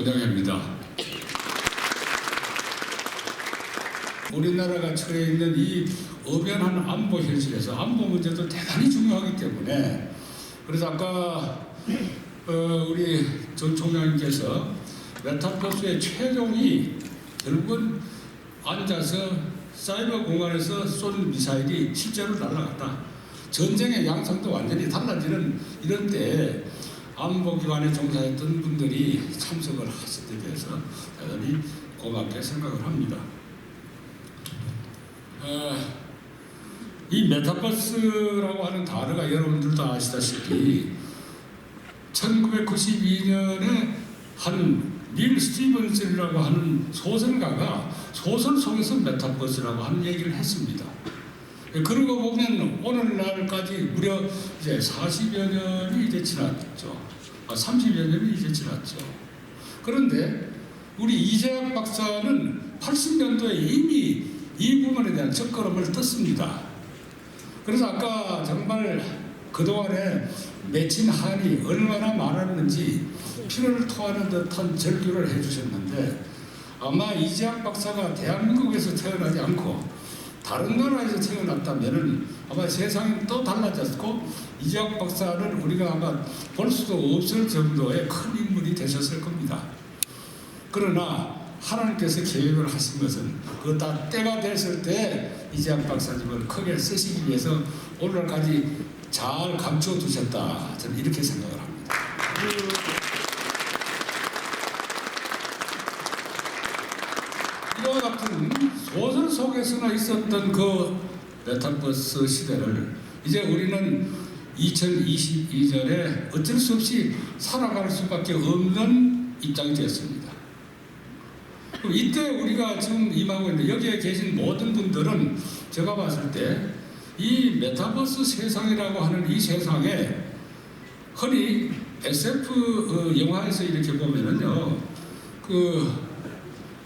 고정혜입니다. 우리나라가 처해 있는 이 어변한 안보 현실에서 안보 문제도 대단히 중요하기 때문에 그래서 아까 어, 우리 전 총장님께서 메타버스의 최종이 결국은 앉아서 사이버 공간에서 쏜 미사일이 실제로 날아갔다. 전쟁의 양상도 완전히 달라지는 이런 때 안보기관에 종사했던 분들이 참석을 하실 때 대해서 대단히 고맙게 생각을 합니다. 어, 이 메타버스라고 하는 단어가 여러분들도 아시다시피 1992년에 한 닐 스티븐슨이라고 하는 소설가가 소설 속에서 메타버스라고 하는 얘기를 했습니다. 그러고 보면 오늘날까지 무려 이제 40여 년이 이제 지났죠. 아, 30여 년이 이제 지났죠. 그런데 우리 이재학 박사는 80년도에 이미 이 부분에 대한 첫걸음을 떴습니다. 그래서 아까 정말 그동안에 맺힌 한이 얼마나 많았는지 피를 토하는 듯한 절규를 해주셨는데 아마 이재학 박사가 대한민국에서 태어나지 않고 다른 나라에서 태어났다면은 아마 세상이 또 달라졌고 이재학 박사는 우리가 아마 볼 수도 없을 정도의 큰 인물이 되셨을 겁니다. 그러나 하나님께서 계획을 하신 것은 그 다 때가 됐을 때 이재학 박사님을 크게 쓰시기 위해서 오늘까지 잘 감춰 두셨다. 저는 이렇게 생각을 합니다. 이와 같은 소설 속에서나 있었던 그 메타버스 시대를 이제 우리는 2022년에 어쩔 수 없이 살아갈 수밖에 없는 입장이 되었습니다. 이때 우리가 지금 임하고 있는 여기에 계신 모든 분들은 제가 봤을 때 이 메타버스 세상이라고 하는 이 세상에 흔히 SF 어, 영화에서 이렇게 보면은요 그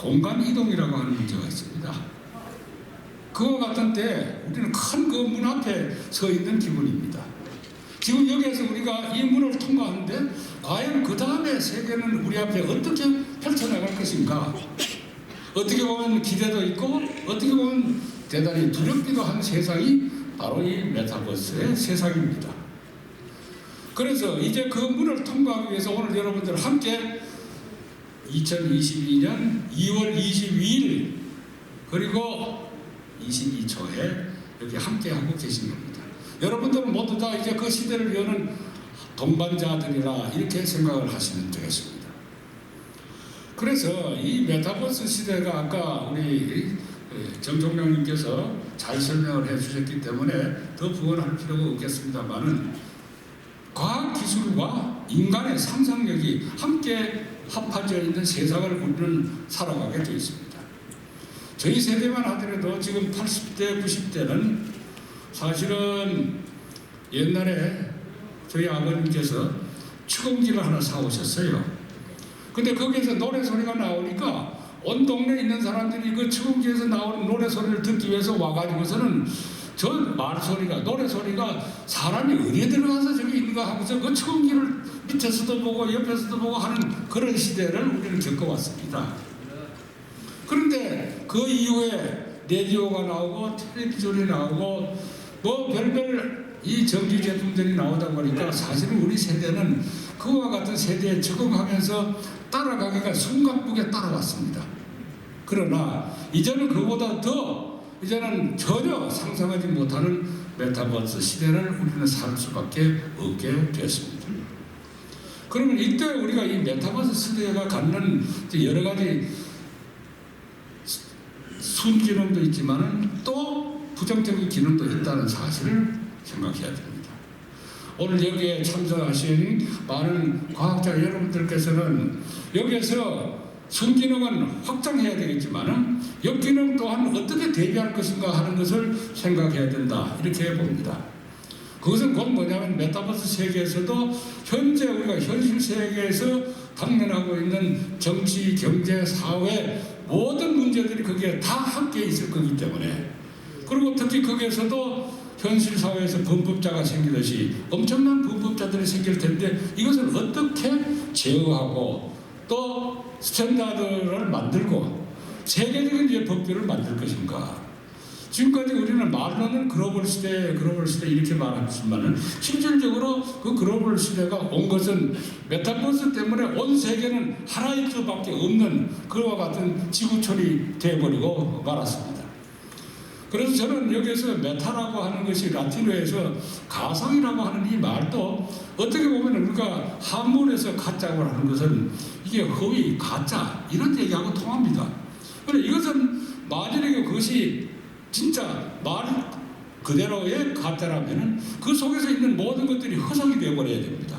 공간 이동이라고 하는 문제가 있습니다. 그와 같은 때 우리는 큰 그 문 앞에 서 있는 기분입니다. 지금 여기에서 우리가 이 문을 통과하는데 과연 그 다음에 세계는 우리 앞에 어떻게 펼쳐나갈 것인가? 어떻게 보면 기대도 있고 어떻게 보면 대단히 두렵기도 한 세상이 바로 이 메타버스의 세상입니다. 그래서 이제 그 문을 통과하기 위해서 오늘 여러분들 함께 2022년 2월 22일 그리고 22초에 여기 함께 하고 계신 겁니다. 여러분들은 모두 다 이제 그 시대를 여는 동반자들이라 이렇게 생각을 하시면 되겠습니다. 그래서 이 메타버스 시대가 아까 우리 정종명님께서 잘 설명을 해 주셨기 때문에 더 부언할 필요가 없겠습니다만은 과학 기술과 인간의 상상력이 함께 합해져 있는 세상을 우리는 살아가게 되어 있습니다. 저희 세대만 하더라도 지금 80대, 90대는 사실은 옛날에 저희 아버님께서 추궁기를 하나 사오셨어요. 근데 거기에서 노래 소리가 나오니까 온 동네에 있는 사람들이 그 추궁기에서 나오는 노래 소리를 듣기 위해서 와가지고서는 저 말소리가 노래 소리가 사람이 어디에 들어가서 저기 있는가 하고서 그 추궁기를 밑에서도 보고 옆에서도 보고 하는 그런 시대를 우리는 겪어왔습니다. 그런데 그 이후에 라디오가 나오고 텔레비전이 나오고 뭐 별별 이 전기 제품들이 나오다 보니까 사실은 우리 세대는 그와 같은 세대에 적응하면서 따라가기가 숨가쁘게 따라왔습니다. 그러나 이제는 그보다 더 이제는 전혀 상상하지 못하는 메타버스 시대를 우리는 살 수밖에 없게 되었습니다. 그러면 이때 우리가 이 메타버스 시대가 갖는 여러 가지 순기능도 있지만은 또 부정적인 기능도 있다는 사실을 생각해야 됩니다. 오늘 여기에 참석하신 많은 과학자 여러분들께서는 여기에서 순기능은 확장해야 되겠지만은 역기능 또한 어떻게 대비할 것인가 하는 것을 생각해야 된다 이렇게 봅니다. 그것은 곧 뭐냐면 메타버스 세계에서도 현재 우리가 현실 세계에서 당면하고 있는 정치, 경제, 사회 모든 문제들이 거기에 다 함께 있을 거기 때문에 그리고 특히 거기에서도 현실 사회에서 범법자가 생기듯이 엄청난 범법자들이 생길 텐데 이것을 어떻게 제어하고 또 스탠다드를 만들고 세계적인 법규를 만들 것인가? 지금까지 우리는 말로는 글로벌 시대, 글로벌 시대 이렇게 말하지만은 실질적으로 그 글로벌 시대가 온 것은 메타버스 때문에 온 세계는 하나일 수밖에 없는 그와 같은 지구촌이 되어버리고 말았습니다. 그래서 저는 여기에서 메타라고 하는 것이 라틴어에서 가상이라고 하는 이 말도 어떻게 보면 우리가 한문에서 가짜고 하는 것은 이게 허위, 가짜 이런 얘기하고 통합니다. 그런데 이것은 만일에 그것이 진짜 말 그대로의 가짜라면은 그 속에서 있는 모든 것들이 허상이 되어버려야 됩니다.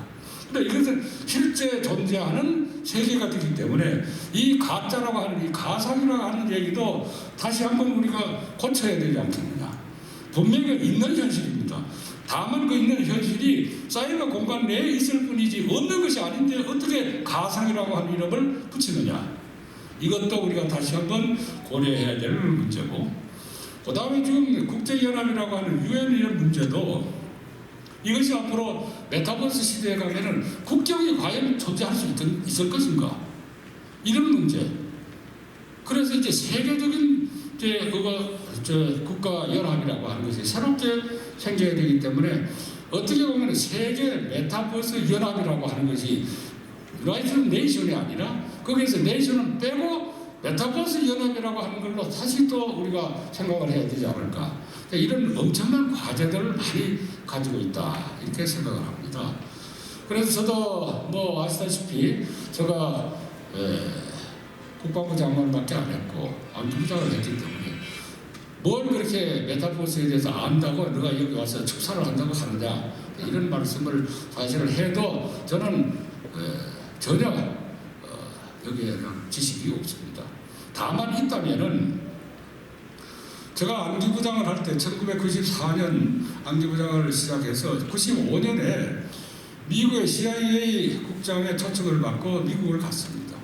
근데 이것은 실제 존재하는 세계가 되기 때문에 이 가짜라고 하는 이 가상이라고 하는 얘기도 다시 한번 우리가 고쳐야 되지 않겠느냐. 분명히 있는 현실입니다. 다만 그 있는 현실이 사이버 공간 내에 있을 뿐이지 없는 것이 아닌데 어떻게 가상이라고 하는 이름을 붙이느냐. 이것도 우리가 다시 한번 고려해야 될 문제고 그 다음에 지금 국제연합이라고 하는 유엔 이런 문제도 이것이 앞으로 메타버스 시대에 가면은 국경이 과연 존재할 수 있, 있을 것인가? 이런 문제. 그래서 이제 세계적인 이제 그거 저 국가 연합이라고 하는 것이 새롭게 생겨야 되기 때문에 어떻게 보면 세계 메타버스 연합이라고 하는 것이 유나이티드 네이션이 아니라 거기에서 네이션은 빼고 메타버스 연합이라고 하는 걸로 다시 또 우리가 생각을 해야 되지 않을까. 이런 엄청난 과제들을 많이 가지고 있다. 이렇게 생각을 합니다. 그래서 저도 뭐 아시다시피 제가 에, 국방부 장관밖에 안 했고 안보부장을 했기 때문에 뭘 그렇게 메타버스에 대해서 안다고 너가 여기 와서 축사를 한다고 하느냐 이런 말씀을 사실을 해도 저는 에, 전혀 어, 여기에는 지식이 없습니다. 다만 있다면은 제가 안기부장을 할 때 1994년 안기부장을 시작해서 95년에 미국의 CIA 국장의 초청을 받고 미국을 갔습니다.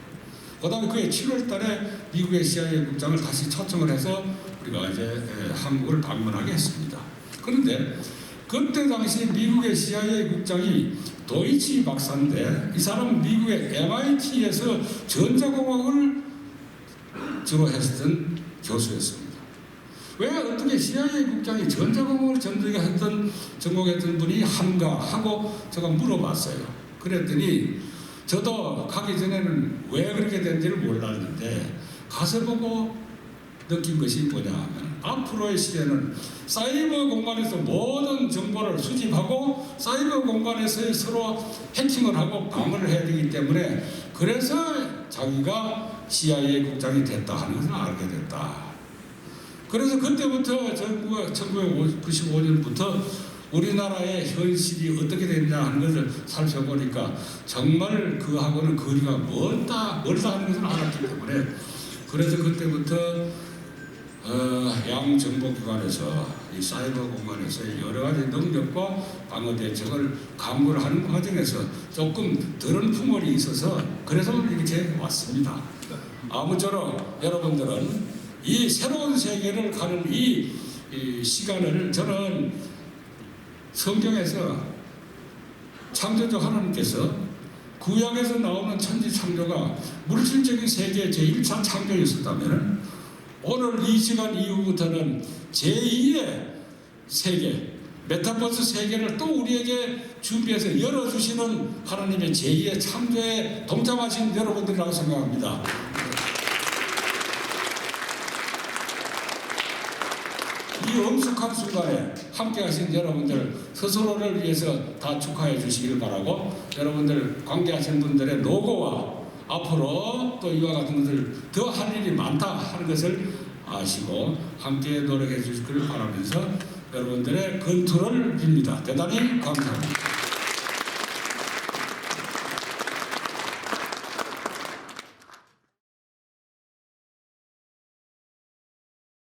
그 다음에 그해 7월 달에 미국의 CIA 국장을 다시 초청을 해서 우리가 이제 한국을 방문하게 했습니다. 그런데 그때 당시 미국의 CIA 국장이 도이치 박사인데 이 사람은 미국의 MIT에서 전자공학을 주로 했던 교수였습니다. 왜 어떻게 CIA 국장이 전자공학을 전공했던 전공했던 분이 한가 하고 제가 물어봤어요. 그랬더니 저도 가기 전에는 왜 그렇게 된지를 몰랐는데 가서 보고 느낀 것이 뭐냐 하면 앞으로의 시대는 사이버 공간에서 모든 정보를 수집하고 사이버 공간에서 서로 해킹을 하고 방어를 해야 되기 때문에 그래서 자기가 CIA 국장이 됐다 하는 것을 알게 됐다. 그래서 그때부터 1995년부터 우리나라의 현실이 어떻게 됐냐 하는 것을 살펴보니까 정말 그하고는 거리가 멀다, 멀다 하는 것을 알았기 때문에 그래서 그때부터 어, 양 정보 기관에서 이 사이버 공간에서 여러 가지 능력과 방어 대책을 강구를 하는 과정에서 조금 덜은 풍월이 있어서 그래서 이렇게 왔습니다. 아무쪼록 여러분들은 이 새로운 세계를 가는 이, 이 시간을 저는 성경에서 창조주 하나님께서 구약에서 나오는 천지 창조가 물질적인 세계 제1차 창조였었다면 오늘 이 시간 이후부터는 제2의 세계, 메타버스 세계를 또 우리에게 준비해서 열어주시는 하나님의 제2의 창조에 동참하신 여러분들이라고 생각합니다. 이 엄숙한 순간에 함께 하신 여러분들 스스로를 위해서 다 축하해 주시길 바라고 여러분들 관계하신 분들의 노고와 앞으로 또 이와 같은 것을 더 할 일이 많다 하는 것을 아시고 함께 노력해 주시길 바라면서 여러분들의 건투를 빕니다. 대단히 감사합니다.